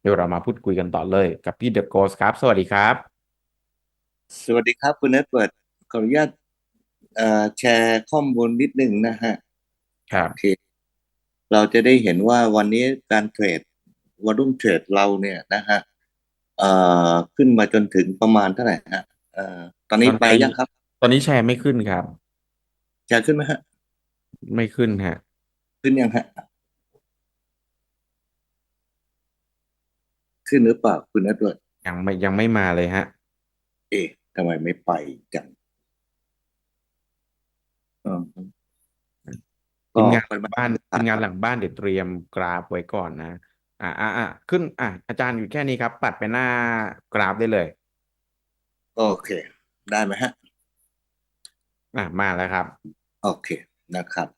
เดี๋ยวเรามาพูดคุยกันต่อเลยกับพี่เดอะโกสครับ สวัสดีครับ สวัสดีครับ คุณเน็ตเวิร์ดขออนุญาตเอ่อแชร์ข้อมูลนิดหนึ่งนะฮะ ครับโอเคเราจะได้เห็นว่าวันนี้การเทรดวอลุ่มเทรดเราเนี่ยนะฮะเอ่อขึ้นมาจนถึงประมาณเท่าไหร่ฮะเอ่อตอนนี้ตอนไปนี้ยังครับ ตอนนี้แชร์ไม่ขึ้นครับจะขึ้นไหมฮะ ไม่ขึ้นฮะ ขึ้นยังฮะ ขึ้นหรือเปล่าคุณเน็ตเวิร์ดยังไม่ยังไม่มาเลยฮะ เอ๊ะทำไมไม่ไปจังอืมทีมงานหก็ลังบ้านทีมงานหลังบ้านเดี๋ยวเตรียมกราฟไว้ก่อนนะอ่าอ่าอ่าขึ้น อะอาจารย์อยู่แค่นี้ครับ ปัดไปหน้ากราฟได้เลย โอเค ได้ไหมฮะ อะมาแล้วครับ โอเคนะครับ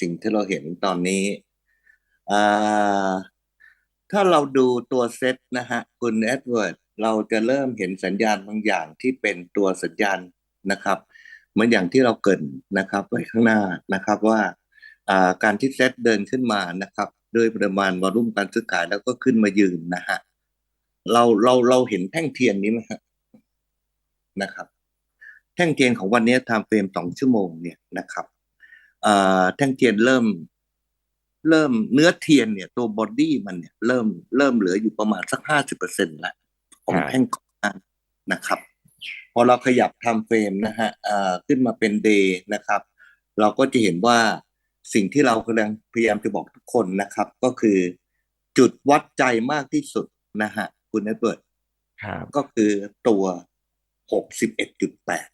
สิ่งที่เราเห็นตอนนี้อ่า ถ้าเราดูตัวเซตนะฮะคุณเอ็ดเวิร์ดเราจะเริ่มเห็นสัญญาณบางอย่างที่เป็นตัวสัญญาณนะครับ เหมือนอย่างที่เราเกินนะครับไว้ข้างหน้านะครับว่าการที่เซตเดินขึ้นมานะครับด้วยปริมาณวอลุ่มการซื้อขายแล้วก็ขึ้นมายืนนะฮะเราเราเราเห็นแท่งเทียนนี้ไหมฮะนะครับ แท่งเทียนของวันนี้ไทม์เฟรมสองชั่วโมงเนี่ยนะครับแท่งเทียนเริ่ม เริ่มเนื้อเทียนเนี่ยตัวบอดี้มันเนี่ยเริ่มเริ่มเหลืออยู่ประมาณสักห้าสิบเปอร์เซ็นต์ละของครับแท่งก่อนหน้านะครับ พอเราขยับไทม์เฟรมนะฮะอ่าขึ้นมาเป็นเดย์นะครับ เราก็จะเห็นว่าสิ่งที่เรากำลังพยายามจะบอกทุกคนนะครับ ก็คือจุดวัดใจมากที่สุดนะฮะคุณเนตเบิร์ดครับก็คือตัวหกสิบเอ็ดจุดแปด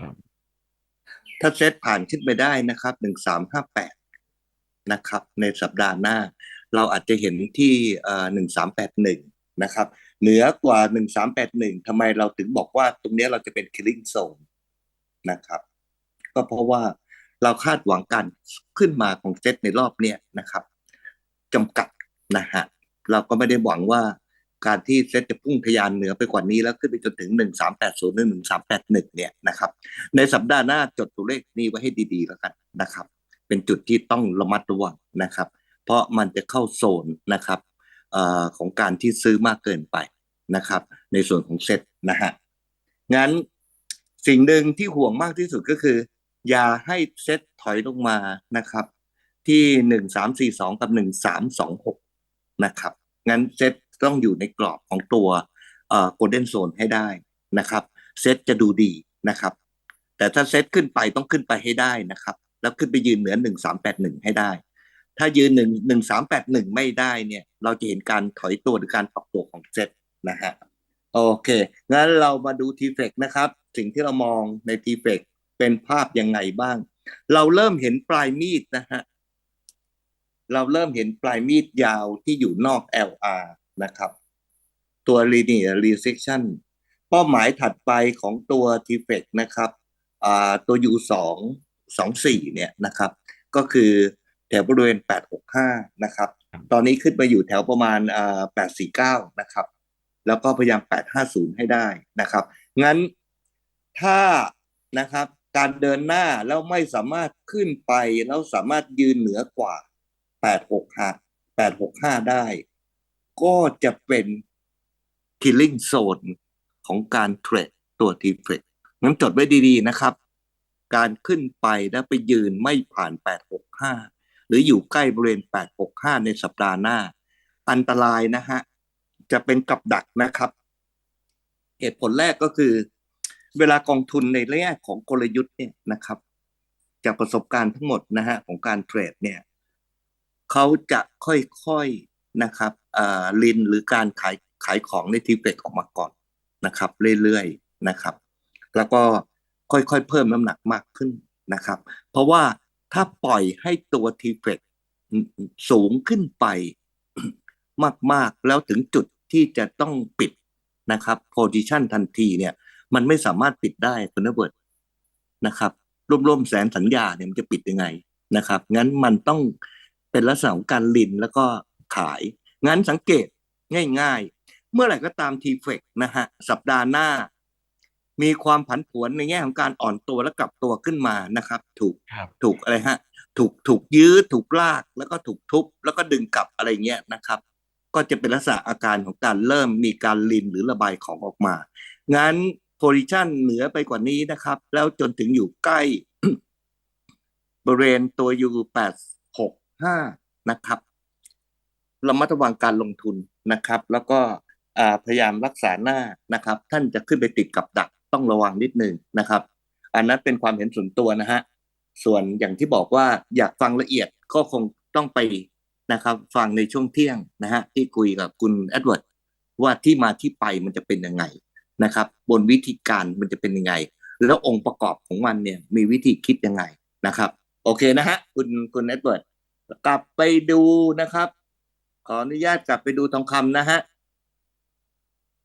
ครับถ้าเซตผ่านขึ้นไปได้นะครับหนึ่งสามห้าแปด นะครับ ในสัปดาห์หน้า เราอาจจะเห็นที่หนึ่งสามแปดหนึ่งนะครับ เหนือกว่าหนึ่งสามแปดหนึ่งทำไมเราถึงบอกว่าตรงนี้เราจะเป็น killing zone นะครับ ก็เพราะว่าเราคาดหวังการขึ้นมาของเซตในรอบเนี้ยนะครับจำกัดนะฮะเราก็ไม่ได้หวังว่าการที่เซตจะพุ่งทะยานเหนือไปกว่านี้แล้วขึ้นไปจนถึงหนึ่งสามแปดศูนย์หรือหนึ่งสามแปดหนึ่งเนี่ยนะครับ ในสัปดาห์หน้าจดตัวเลขนี้ไว้ให้ดีๆแล้วกันนะครับ เป็นจุดที่ต้องระมัดระวังนะครับ เพราะมันจะเข้าโซนนะครับออของการที่ซื้อมากเกินไปนะครับ ในส่วนของเซ็ตนะฮะงั้นสิ่งหนึ่งที่ห่วงมากที่สุดก็คือ อย่าให้เซ็ตถอยลงมานะครับ ที่หนึ่งสามสี่สองกับหนึ่งสามสองหกนะครับงั้นเซ็ตต้องอยู่ในกรอบของตัวเอ่อ golden zone ให้ได้นะครับ เซตจะดูดีนะครับ แต่ถ้าเซตขึ้นไปต้องขึ้นไปให้ได้นะครับ แล้วขึ้นไปยืนเหนือหนึ่งสามแปดหนึ่งให้ได้ ถ้ายืนหนึ่งหนึ่งสามแปดหนึ่งไม่ได้เนี่ย เราจะเห็นการถอยตัวหรือการปรับตัวของเซตนะฮะโอเคงั้นเรามาดูทีเฟกนะครับ สิ่งที่เรามองในทีเฟกเป็นภาพยังไงบ้าง เราเริ่มเห็นปลายมีดนะฮะเราเริ่มเห็นปลายมีดยาวที่อยู่นอก LR นะครับ ตัว linear recession เป้าหมายถัดไปของตัว t f e c นะครับตัว U สองสองสี่เนี่ยนะครับ ก็คือแถวบริเวณ 865 นะครับ ตอนนี้ขึ้นไปอยู่แถวประมาณอ่า849 นะครับ แล้วก็พยายาม 850 ให้ได้นะครับ งั้นถ้านะครับการเดินหน้าแล้วไม่สามารถขึ้นไปแล้วสามารถยืนเหนือกว่า 865 865 ได้ ก็จะเป็น killing zone ของการเทรดตัว t f e c งั้นจดไว้ดีๆนะครับ การขึ้นไปแล้วไปยืนไม่ผ่าน 865 หรืออยู่ใกล้บริเวณ 865 ในสัปดาห์หน้า อันตรายนะฮะ จะเป็นกับดักนะครับ เหตุผลแรกก็คือ เวลากองทุนในแง่ของกลยุทธ์เนี่ยนะครับ จากประสบการณ์ทั้งหมดนะฮะของการเทรดเนี่ยเขาจะค่อยๆนะครับอ่าลินหรือการขายขายของในทีเฟกออกมาก่อนนะครับ เรื่อยๆนะครับ แล้วก็ ค่อยๆ เพิ่มน้ำหนักมากขึ้นนะครับ เพราะว่าถ้าปล่อยให้ตัวทีเฟกสูงขึ้นไปมากๆ แล้วถึงจุดที่จะต้องปิดนะครับโพซิชันทันทีเนี่ย มันไม่สามารถปิดได้คุณนเบิร์ตนะครับร่วมๆแสนสัญญาเนี่ยมันจะปิดยังไงนะครับ งั้นมันต้องเป็นลักษณะของการลินแล้วก็ขาย งั้นสังเกตง่าย ๆ เมื่อไหร่ก็ตามทีเฟกนะฮะสัปดาห์หน้า มีความผันผวนในแง่ของการอ่อนตัวและกลับตัวขึ้นมานะครับ ถูกครับถูกอะไรฮะ ถูกถูกยื้อถูกลากแล้วก็ถูกทุบ แล้วก็ดึงกลับอะไรเงี้ยนะครับ ก็จะเป็นลักษณะอาการของการเริ่มมีการลินหรือระบายของออกมา งั้นโพซิชันเหนือไปกว่านี้นะครับ แล้วจนถึงอยู่ใกล้บริเวณตัว U แปดหกห้านะครับระมัดระวังการลงทุนนะครับ แล้วก็อ่าพยายามรักษาหน้านะครับ ท่านจะขึ้นไปติดกับดัก ต้องระวังนิดนึงนะครับ อันนั้นเป็นความเห็นส่วนตัวนะฮะส่วนอย่างที่บอกว่าอยากฟังละเอียดก็คงต้องไปนะครับ ฟังในช่วงเที่ยงนะฮะที่คุยกับคุณแอดเวิร์ดว่าที่มาที่ไปมันจะเป็นยังไงนะครับ บนวิธีการมันจะเป็นยังไง แล้วองค์ประกอบของมันเนี่ยมีวิธีคิดยังไงนะครับ โอเคนะฮะคุณคุณแอดเวิร์ดกลับไปดูนะครับ ขออนุญาตกลับไปดูทองคำนะฮะ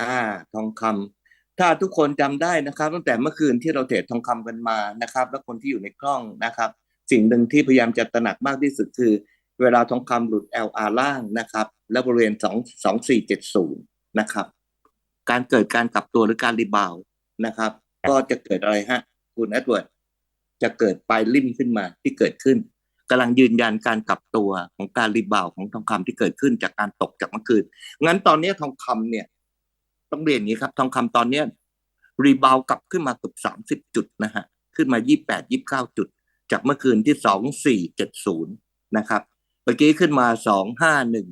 อ่า ทองคำ ถ้าทุกคนจำได้นะครับ ตั้งแต่เมื่อคืนที่เราเทรดทองคำกันมานะครับ แล้วคนที่อยู่ในกล้องนะครับ สิ่งหนึ่งที่พยายามจะตระหนักมากที่สุดคือ เวลาทองคำหลุด LR ล่างนะครับ แล้วบริเวณ 2 2470 นะครับ การเกิดการกลับตัวหรือการรีบาวด์นะครับ ก็จะเกิดอะไรฮะ คุณแอดเวิร์ดจะเกิดปลายลิ่มขึ้นมาที่เกิดขึ้นกำลังยืนยันการกลับตัวของการรีบาวด์ของทองคำที่เกิดขึ้นจากการตกจากเมื่อคืนงั้นตอนนี้ทองคำเนี่ย ต้องเรียนอย่างนี้ครับ ทองคำตอนเนี้ยรีบาวกลับขึ้นมาเกือบสามสิบจุดนะฮะ ขึ้นมายี่แปดยี่เก้าจุด จากเมื่อคืนที่สองสี่เจ็ดศูนย์นะครับ เมื่อกี้ขึ้นมาสองห้าหนึ่ง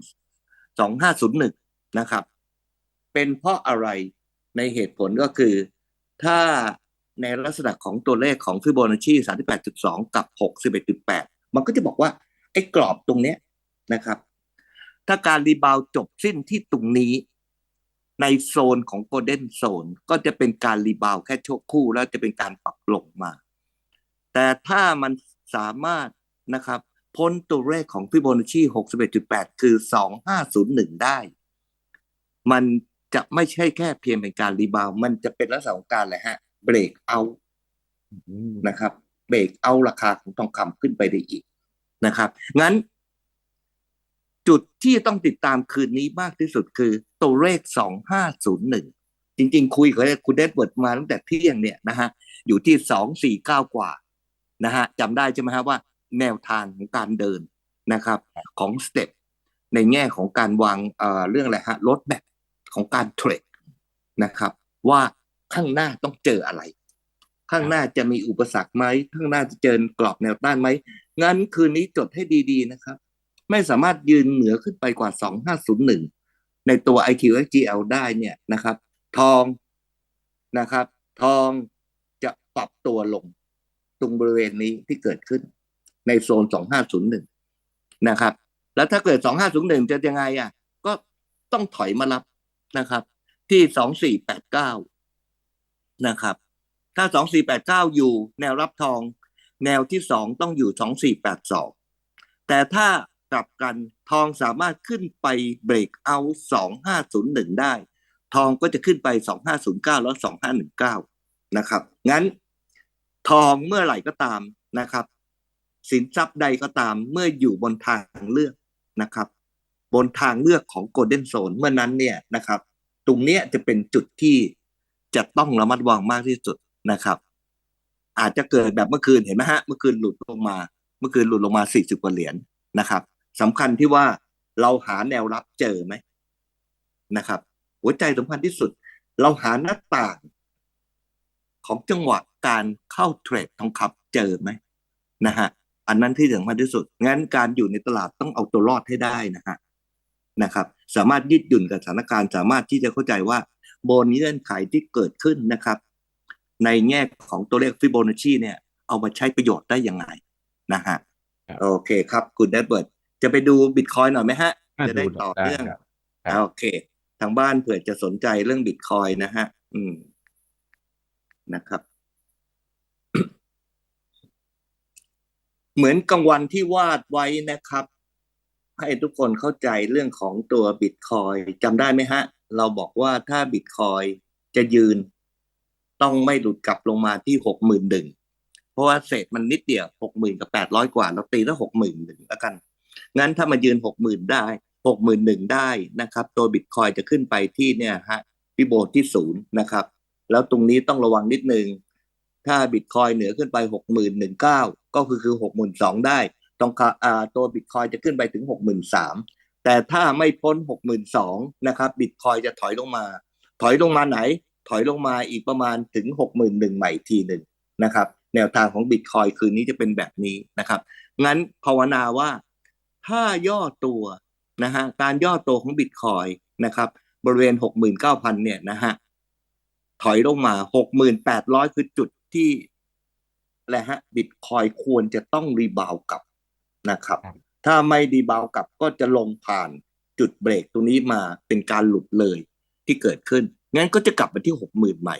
สองห้าศูนย์หนึ่งนะครับ เป็นเพราะอะไรในเหตุผลก็คือ ถ้าในลักษณะของตัวเลขของฟิโบนัชชีสามสิบแปดจุดสองกับหกสิบเอ็ดจุดแปดมันก็จะบอกว่า ไอ้กรอบตรงเนี้ยนะครับ ถ้าการรีบาวจบสิ้นที่ตรงนี้ ในโซนของโกลเด้นโซนก็จะเป็นการรีบาวแค่ชั่วครู่แล้วจะเป็นการปรับลงมา แต่ถ้ามันสามารถนะครับพ้นตัวเลขของฟิโบนัชชี61.8 คือ 2501 ได้ มันจะไม่ใช่แค่เพียงเป็นการรีบาว มันจะเป็นลักษณะของการอะไรฮะ เบรกเอาอืมนะครับ เบรกเอาราคาของทองคำขึ้นไปได้อีกนะครับ งั้น จุดที่ต้องติดตามคืนนี้มากที่สุดคือตัวเลข 2501 จริงๆ คุยกับคุณเดชเวิร์ดมาตั้งแต่เที่ยงเนี่ยนะฮะอยู่ที่ 249 กว่านะฮะจำได้ใช่ไหมฮะว่าแนวทางของการเดินนะครับของสเต็ปในแง่ของการวางเเรื่องอะไรฮะลดแบบของการเทรดนะครับ ว่าข้างหน้าต้องเจออะไร ข้างหน้าจะมีอุปสรรคไหมข้างหน้าจะเจอกรอบแนวต้านไหมงั้นคืนนี้จดให้ดี ๆ นะครับ ไม่สามารถยืนเหนือขึ้นไปกว่า 2501 ในตัว IQXGL ได้เนี่ยนะครับ ทองนะครับ ทองจะปรับตัวลง ตรงบริเวณนี้ที่เกิดขึ้น ในโซน 2501 นะครับ แล้วถ้าเกิด 2501 จะยังไงอะ ก็ต้องถอยมารับนะครับ ที่ 2489 นะครับ ถ้า 2489 อยู่แนวรับทอง แนวที่สองต้องอยู่ 2482แต่ถ้า กลับกันทองสามารถขึ้นไปเบรกเอา2501ได้ ทองก็จะขึ้นไป2509แล้ว2519นะครับ งั้นทองเมื่อไหร่ก็ตามนะครับ สินทรัพย์ใดก็ตามเมื่ออยู่บนทางเลือกนะครับ บนทางเลือกของโกลเด้นโซนเมื่อนั้นเนี่ยนะครับ ตรงเนี้ยจะเป็นจุดที่จะต้องระมัดระวังมากที่สุดนะครับ อาจจะเกิดแบบเมื่อคืนเห็นไหมฮะเมื่อคืนหลุดลงมา เมื่อคืนหลุดลงมา40กว่าเหรียญนะครับ สำคัญที่ว่าเราหาแนวรับเจอไหมนะครับ หัวใจสำคัญที่สุด เราหาหน้าต่าง ของจังหวะการเข้าเทรดทองคำเจอไหมนะฮะอันนั้นที่สำคัญที่สุด งั้นการอยู่ในตลาดต้องเอาตัวรอดให้ได้นะฮะนะครับ สามารถยืดหยุ่นกับสถานการณ์สามารถที่จะเข้าใจว่าบนเงื่อนไขที่เกิดขึ้นนะครับ ในแง่ของตัวเลขฟิโบนัชชีเนี่ย เอามาใช้ประโยชน์ได้ยังไงนะฮะครับโอเคครับ คุณเดดเบิร์ด จะไปดูบิตคอยหน่อยไหมฮะอะจะได้ดูต่อได้เนื่องครับครับโอเค ทางบ้านเผื่อจะสนใจเรื่องบิตคอยนะฮะ อืมนะครับ เหมือนกลางวันที่วาดไว้นะครับ ให้ทุกคนเข้าใจเรื่องของตัวบิตคอยจำได้ไหมฮะ เราบอกว่าถ้าบิตคอยจะยืน ต้องไม่หลุดกลับลงมาที่หกหมื่นหนึ่งเพราะว่าเศษมันนิดเดียวหกหมื่นกับแปดร้อยกว่า เราตีแล้วหกหมื่นหนึ่งแล้วกัน งั้นถ้ามายืนหกหมื่นได้หกหมื่นหนึ่งได้นะครับ ตัวบิตคอยจะขึ้นไปที่เนี่ยฮะพิโบที่ศูนย์นะครับ แล้วตรงนี้ต้องระวังนิดนึง ถ้าบิตคอยเหนือขึ้นไปหกหมื่นหนึ่งเก้าก็คือคือหกหมื่นสองได้ต้องค่ะอ่าตัวบิตคอยจะขึ้นไปถึงหกหมื่นสามแต่ถ้าไม่พ้นหกหมื่นสองนะครับบิตคอยจะถอยลงมา ถอยลงมาไหน ถอยลงมาอีกประมาณถึงหกหมื่นหนึ่งใหม่ทีหนึ่งนะครับ แนวทางของบิตคอยคืนนี้จะเป็นแบบนี้นะครับ งั้นภาวนาว่า ถ้าย่อตัวนะฮะการย่อตัวของบิตคอยนะครับบริเวณหกหมื่นเก้าพันเนี่ยนะฮะถอยลงมาหกหมื่นแปดร้อยคือจุดที่แหละฮะบิตคอยควรจะต้องรีบาวกลับนะครับครับถ้าไม่รีบาวกลับก็จะลงผ่านจุดเบรกตรงนี้มาเป็นการหลุดเลยที่เกิดขึ้น งั้นก็จะกลับมาที่หกหมื่นใหม่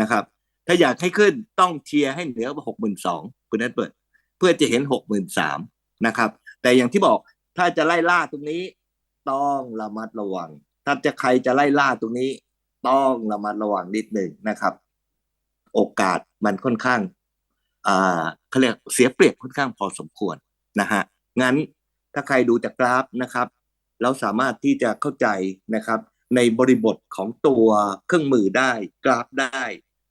นะครับ ถ้าอยากให้ขึ้นต้องเชียร์ให้เหนือกว่าหกหมื่นสองคุณนัทเปิด เพื่อจะเห็นหกหมื่นสามนะครับ แต่อย่างที่บอกถ้าจะไล่ล่าตรงนี้ ต้องระมัดระวัง ถ้าจะใครจะไล่ล่าตรงนี้ ต้องระมัดระวังนิดหนึ่งนะครับ โอกาสมันค่อนข้างอ่าเขาเรียกเสียเปรียบค่อนข้างพอสมควรนะฮะงั้นถ้าใครดูจากกราฟนะครับ แล้วสามารถที่จะเข้าใจนะครับ ในบริบทของตัวเครื่องมือได้ กราฟได้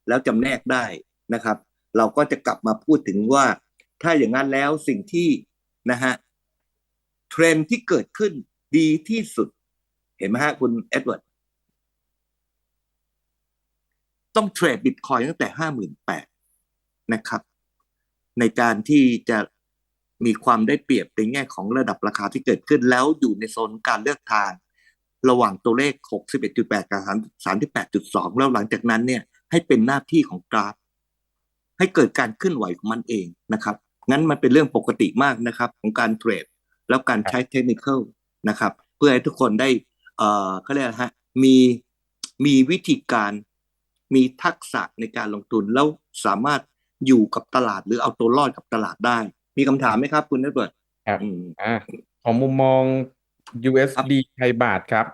แล้วจำแนกได้นะครับ เราก็จะกลับมาพูดถึงว่า ถ้าอย่างนั้นแล้วสิ่งที่นะฮะ เทรนที่เกิดขึ้นดีที่สุด เห็นไหมฮะคุณเอ็ดเวิร์ดต้องเทรดบิตคอยตั้งแต่ห้าหมื่นแปดนะครับ ในการที่จะมีความได้เปรียบในแง่ของระดับราคาที่เกิดขึ้นแล้วอยู่ในโซนการเลือกทาง ระหว่างตัวเลข 61.8 กับ 38.2 แล้วหลังจากนั้นเนี่ยให้เป็นหน้าที่ของกราฟ ให้เกิดการเคลื่อนไหวของมันเองนะครับ งั้นมันเป็นเรื่องปกติมากนะครับ ของการเทรด แล้วการใช้เทคนิคนะครับ เพื่อให้ทุกคนได้เอ่อเขาเรียกอะไรฮะมีมีวิธีการมีทักษะในการลงทุนแล้วสามารถอยู่กับตลาดหรือเอาตัวรอดกับตลาดได้ มีคำถามไหมครับ คุณเนตเบิร์ดครับอืมอ่าของมุมมอง USD ไทยบาทครับ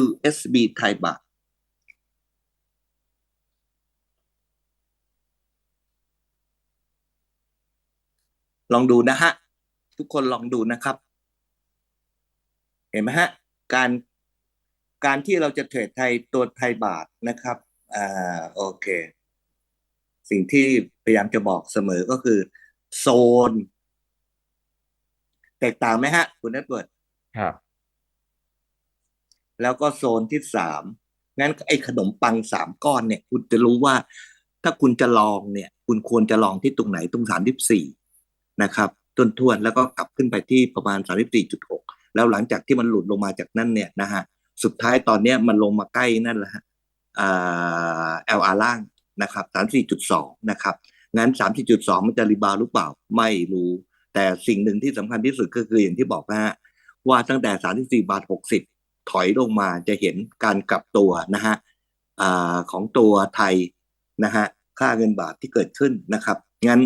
USB ไทยบาทลองดูนะฮะ ทุกคนลองดูนะครับ เห็นไหมฮะ การการที่เราจะเทรดไทยตัวไทยบาทนะครับอ่าโอเค สิ่งที่พยายามจะบอกเสมอก็คือ โซน แตกต่างไหมฮะ คุณเน็ตเวิร์ดครับ แล้วก็โซนที่สามงั้นไอ้ขนมปังสามก้อนเนี่ย คุณจะรู้ว่า ถ้าคุณจะลองเนี่ย คุณควรจะลองที่ตรงไหนตรงสามที่สี่นะครับ ต้นทวนแล้วก็กลับขึ้นไปที่ประมาณสามสี่จุดหกแล้วหลังจากที่มันหลุดลงมาจากนั่นเนี่ยนะฮะสุดท้ายตอนเนี้ยมันลงมาใกล้นั่นแหละฮะอ่า LR ล่างนะครับสามสี่จุดสองนะครับงั้นสามสี่จุดสองมันจะรีบาวหรือเปล่าไม่รู้ แต่สิ่งหนึ่งที่สำคัญที่สุดก็คืออย่างที่บอกนะฮะว่าตั้งแต่สามสี่บาทหกสิบถอยลงมาจะเห็นการกลับตัวนะฮะของตัวไทยนะฮะค่าเงินบาทที่เกิดขึ้นนะครับงั้น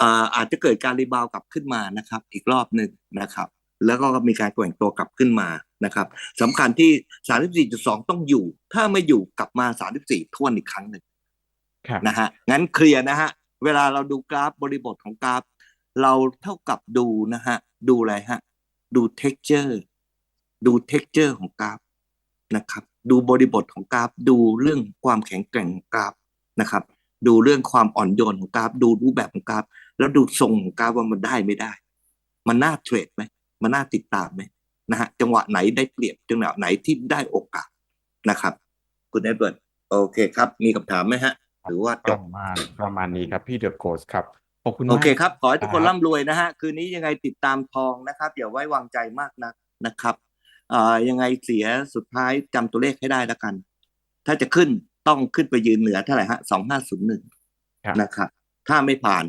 อาอาจจะเกิดการรีบาวด์กลับขึ้นมานะครับ อีกรอบหนึ่งนะครับ แล้วก็มีการแกว่งตัวกลับขึ้นมานะครับสำคัญที่ 34.2 ต้องอยู่ ถ้าไม่อยู่กลับมา 34ทวนอีกครั้งหนึ่งครับนะฮะงั้นเคลียร์นะฮะเวลาเราดูกราฟบริบทของกราฟ เราเท่ากับดูนะฮะดูอะไรฮะดู texture ดู texture ของกราฟนะครับดูบริบทของกราฟ ดูเรื่องความแข็งแกร่งของกราฟนะครับ ดูเรื่องความอ่อนโยนของกราฟ ดูรูปแบบของกราฟ แล้วดูทรงของกราฟว่ามันได้ไม่ได้ มันน่าเทรดไหมมันน่าติดตามไหมนะฮะจังหวะไหนได้เปรียบจังหวะไหนที่ได้โอกาสนะครับ คุณเอ็ดเวิร์ดโอเคครับ มีคำถามไหมฮะ หรือว่าจปบระมาณประมาณนี้ครับพี่เดอะโกสครับขอบคุณโอมากเคครับ ขอให้ทุกคนครับร่ำรวยนะฮะ คืนนี้ยังไงติดตามทองนะครับ อย่าไว้วางใจมากนักนะครับเอ่อยังไงเสียสุดท้ายจำตัวเลขให้ได้แล้วกัน ถ้าจะขึ้นต้องขึ้นไปยืนเหนือเท่าไหร่ฮะสองห้าศูนย์หนึ่งครับนะครับ ถ้าไม่ผ่าน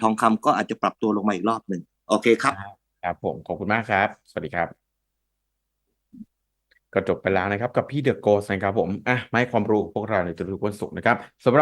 ทองคำก็อาจจะปรับตัวลงมาอีกรอบหนึ่งโอเคครับ ครับผมขอบคุณมากครับ สวัสดีครับ ก็จบไปแล้วนะครับ กับพี่เดอะโกสนะครับผมอะไม่ความรู้พวกเราในทุกๆวันศุกร์นะครับสำหรับ